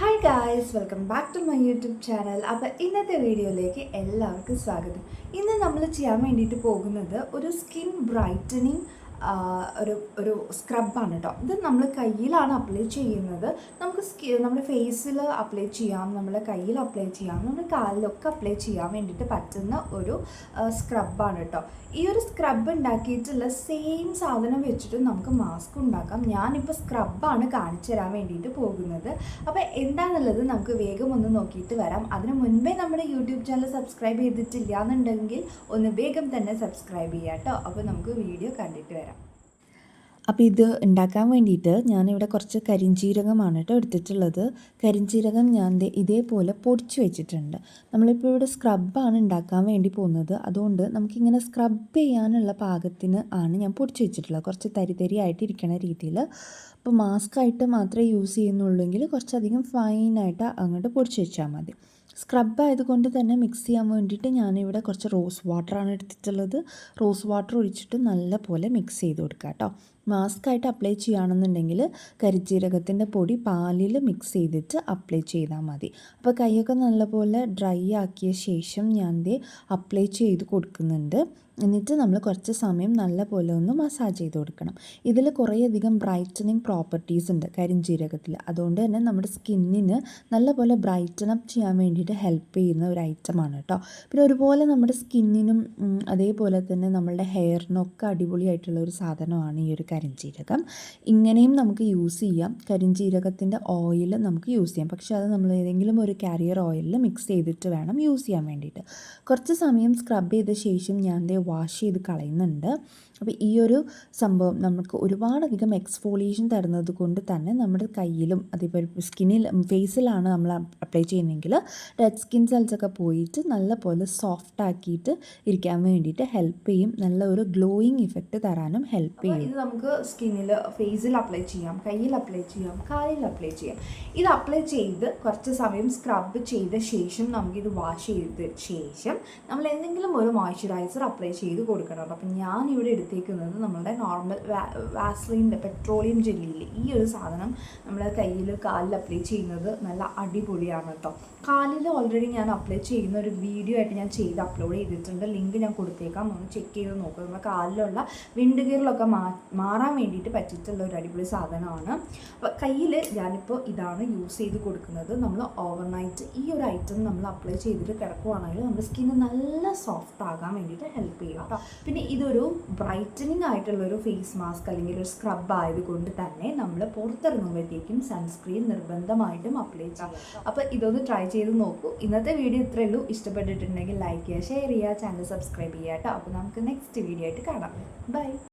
Hi guys welcome back to my YouTube channel അപ്പോൾ ഇന്നത്തെ വീഡിയോയിലേക്ക് എല്ലാവർക്കും സ്വാഗതം. ഇന്ന് നമ്മൾ ചെയ്യാൻ വേണ്ടിയിട്ട് പോകുന്നത് ഒരു സ്കിൻ ബ്രൈറ്റനിങ് ഒരു ഒരു സ്ക്രബാണ് കേട്ടോ ഇത് നമ്മൾ കയ്യിലാണ് അപ്ലൈ ചെയ്യുന്നത്. നമുക്ക് സ്കി നമ്മുടെ ഫേസിൽ അപ്ലൈ ചെയ്യാം നമ്മുടെ കയ്യിൽ അപ്ലൈ ചെയ്യാം നമ്മുടെ കാലിലൊക്കെ അപ്ലൈ ചെയ്യാൻ വേണ്ടിയിട്ട് പറ്റുന്ന ഒരു സ്ക്രബാണ് കേട്ടോ ഈ ഒരു സ്ക്രബ് ഉണ്ടാക്കിയിട്ടുള്ള സെയിം സാധനം വെച്ചിട്ട് നമുക്ക് മാസ്ക് ഉണ്ടാക്കാം. ഞാനിപ്പോൾ സ്ക്രബാണ് കാണിച്ചു തരാൻ വേണ്ടിയിട്ട് പോകുന്നത്. അപ്പോൾ എന്താണെന്നുള്ളത് നമുക്ക് വേഗം ഒന്ന് നോക്കിയിട്ട് വരാം. അതിന് മുൻപേ നമ്മുടെ യൂട്യൂബ് ചാനൽ സബ്സ്ക്രൈബ് ചെയ്തിട്ടില്ല എന്നുണ്ടെങ്കിൽ ഒന്ന് വേഗം തന്നെ സബ്സ്ക്രൈബ് ചെയ്യാം കേട്ടോ അപ്പോൾ നമുക്ക് വീഡിയോ കണ്ടിട്ട് വരാം. അപ്പോൾ ഇത് ഉണ്ടാക്കാൻ വേണ്ടിയിട്ട് ഞാനിവിടെ കുറച്ച് കരിഞ്ചീരകമാണ് കേട്ടോ എടുത്തിട്ടുള്ളത്. കരിഞ്ചീരകം ഞാൻ ഇതേപോലെ പൊടിച്ച് വെച്ചിട്ടുണ്ട്. നമ്മളിപ്പോൾ ഇവിടെ സ്ക്രബാണ് ഉണ്ടാക്കാൻ വേണ്ടി പോകുന്നത്. അതുകൊണ്ട് നമുക്കിങ്ങനെ സ്ക്രബ് ചെയ്യാനുള്ള പാകത്തിന് ആണ് ഞാൻ പൊടിച്ച് വെച്ചിട്ടുള്ളത്. കുറച്ച് തരി തരി ആയിട്ട് ഇരിക്കുന്ന രീതിയിൽ. അപ്പോൾ മാസ്ക് ആയിട്ട് മാത്രമേ യൂസ് ചെയ്യുന്നുള്ളൂ എങ്കിൽ കുറച്ചധികം ഫൈനായിട്ട് അങ്ങോട്ട് പൊടിച്ച് വെച്ചാൽ മതി. സ്ക്രബ് ആയതുകൊണ്ട് തന്നെ മിക്സ് ചെയ്യാൻ വേണ്ടിയിട്ട് ഞാനിവിടെ കുറച്ച് റോസ് വാട്ടറാണ് എടുത്തിട്ടുള്ളത്. റോസ് വാട്ടർ ഒഴിച്ചിട്ട് നല്ല പോലെ മിക്സ് ചെയ്ത് കൊടുക്കുക കേട്ടോ. മാസ്ക് ആയിട്ട് അപ്ലൈ ചെയ്യുകയാണെന്നുണ്ടെങ്കിൽ കരിജീരകത്തിന്റെ പൊടി പാലിൽ മിക്സ് ചെയ്തിട്ട് അപ്ലൈ ചെയ്താൽ മതി. അപ്പോൾ കൈയൊക്കെ നല്ലപോലെ ഡ്രൈ ആക്കിയ ശേഷം ഞാൻ ദേ അപ്ലൈ ചെയ്ത് കൊടുക്കുന്നുണ്ട്. എന്നിട്ട് നമ്മൾ കുറച്ച് സമയം നല്ല പോലെ ഒന്ന് മസാജ് ചെയ്ത് കൊടുക്കണം. ഇതിൽ കുറേയധികം ബ്രൈറ്റനിങ് പ്രോപ്പർട്ടീസ് ഉണ്ട് കരിഞ്ജീരകത്തിൽ അതുകൊണ്ട് തന്നെ നമ്മുടെ സ്കിന്നിന് നല്ലപോലെ ബ്രൈറ്റൻ അപ്പ് ചെയ്യാൻ വേണ്ടിയിട്ട് ഹെൽപ്പ് ചെയ്യുന്ന ഒരു ഐറ്റമാണ് കേട്ടോ. പിന്നെ ഒരുപോലെ നമ്മുടെ സ്കിന്നിനും അതേപോലെ തന്നെ നമ്മളുടെ ഹെയറിനൊക്കെ അടിപൊളിയായിട്ടുള്ള ഒരു സാധനമാണ് ഈ ഒരു കരിഞ്ജീരകം ഇങ്ങനെയും നമുക്ക് യൂസ് ചെയ്യാം. കരിഞ്ജീരകത്തിന്റെ ഓയിൽ നമുക്ക് യൂസ് ചെയ്യാം. പക്ഷേ അത് നമ്മൾ ഏതെങ്കിലും ഒരു കാരിയർ ഓയിലിൽ മിക്സ് ചെയ്തിട്ട് വേണം യൂസ് ചെയ്യാൻ വേണ്ടിയിട്ട്. കുറച്ച് സമയം സ്ക്രബ് ചെയ്ത ശേഷം ഞാൻ ദേ വാഷ് ചെയ്ത് കളയുന്നുണ്ട്. അപ്പോൾ ഈ ഒരു സംഭവം നമുക്ക് ഒരുപാടധികം എക്സ്ഫോളിയേഷൻ തരുന്നത് കൊണ്ട് തന്നെ നമ്മുടെ കയ്യിലും അതേപോലെ സ്കിന്നിൽ ഫേസിലാണ് നമ്മൾ അപ്ലൈ ചെയ്യുന്നതെങ്കിൽ ഡെഡ് സ്കിൻ സെൽസൊക്കെ പോയിട്ട് നല്ല പോലെ സോഫ്റ്റ് ആക്കിയിട്ട് ഇരിക്കാൻ വേണ്ടിയിട്ട് ഹെൽപ്പ് ചെയ്യും. നല്ല ഒരു ഗ്ലോയിങ് ഇഫക്റ്റ് തരാനും ഹെൽപ്പ് ചെയ്യും. ഇത് നമുക്ക് സ്കിന്നിൽ ഫേസിൽ അപ്ലൈ ചെയ്യാം കയ്യിൽ അപ്ലൈ ചെയ്യാം കാലിൽ അപ്ലൈ ചെയ്യാം. ഇത് അപ്ലൈ ചെയ്ത് കുറച്ച് സമയം സ്ക്രബ് ചെയ്ത ശേഷം നമുക്കിത് വാഷ് ചെയ്ത ശേഷം നമ്മൾ എന്തെങ്കിലും ഒരു മോയ്സ്ചറൈസർ അപ്ലൈ ചെയ്ത് കൊടുക്കണം അപ്പം ഞാൻ ഇവിടെ എടുത്തേക്കുന്നത് നമ്മളുടെ നോർമൽ വാസ്ലിന്റെ പെട്രോളിയം ജെല്ലിയിൽ ഈ ഒരു സാധനം നമ്മൾ കയ്യിൽ കാലിൽ അപ്ലൈ ചെയ്യുന്നത് നല്ല അടിപൊളിയാണ് കേട്ടോ കാലിൽ ഓൾറെഡി ഞാൻ അപ്ലൈ ചെയ്യുന്ന ഒരു വീഡിയോ ആയിട്ട് ഞാൻ ചെയ്ത് അപ്ലോഡ് ചെയ്തിട്ടുണ്ട്. ലിങ്ക് ഞാൻ കൊടുത്തേക്കാം. ഒന്ന് ചെക്ക് ചെയ്ത് നോക്കുക നമ്മുടെ കാലിലുള്ള വിൻഡ് ഗിയറിലൊക്കെ മാറാൻ വേണ്ടിയിട്ട് പറ്റിയിട്ടുള്ള ഒരു അടിപൊളി സാധനമാണ്. അപ്പോൾ കയ്യിൽ ഞാനിപ്പോൾ ഇതാണ് യൂസ് ചെയ്ത് കൊടുക്കുന്നത്. നമ്മൾ ഓവർനൈറ്റ് ഈ ഒരു ഐറ്റം നമ്മൾ അപ്ലൈ ചെയ്തിട്ട് കിടക്കുവാണെങ്കിൽ നമ്മുടെ സ്കിന്ന് നല്ല സോഫ്റ്റ് ആകാൻ വേണ്ടിയിട്ട് ഹെൽപ്പ് ചെയ്യും. കേട്ടോ പിന്നെ ഇതൊരു ബ്രൈറ്റനിങ് ആയിട്ടുള്ള ഒരു ഫേസ് മാസ്ക് അല്ലെങ്കിൽ ഒരു സ്ക്രബ് ആയതുകൊണ്ട് തന്നെ നമ്മൾ പുറത്തിറങ്ങുമ്പോഴത്തേക്കും സൺസ്ക്രീൻ നിർബന്ധമായിട്ടും അപ്ലൈ ചെയ്യാം. അപ്പോൾ ഇതൊന്ന് ട്രൈ ചെയ്ത് നോക്കൂ. ഇന്നത്തെ വീഡിയോ ഇത്രയേ ഉള്ളൂ. ഇഷ്ടപ്പെട്ടിട്ടുണ്ടെങ്കിൽ ലൈക്ക് ചെയ്യുക ഷെയർ ചെയ്യുക ചാനൽ സബ്സ്ക്രൈബ് ചെയ്യുക കേട്ടോ. അപ്പോൾ നമുക്ക് നെക്സ്റ്റ് വീഡിയോ ആയിട്ട് കാണാം. ബൈ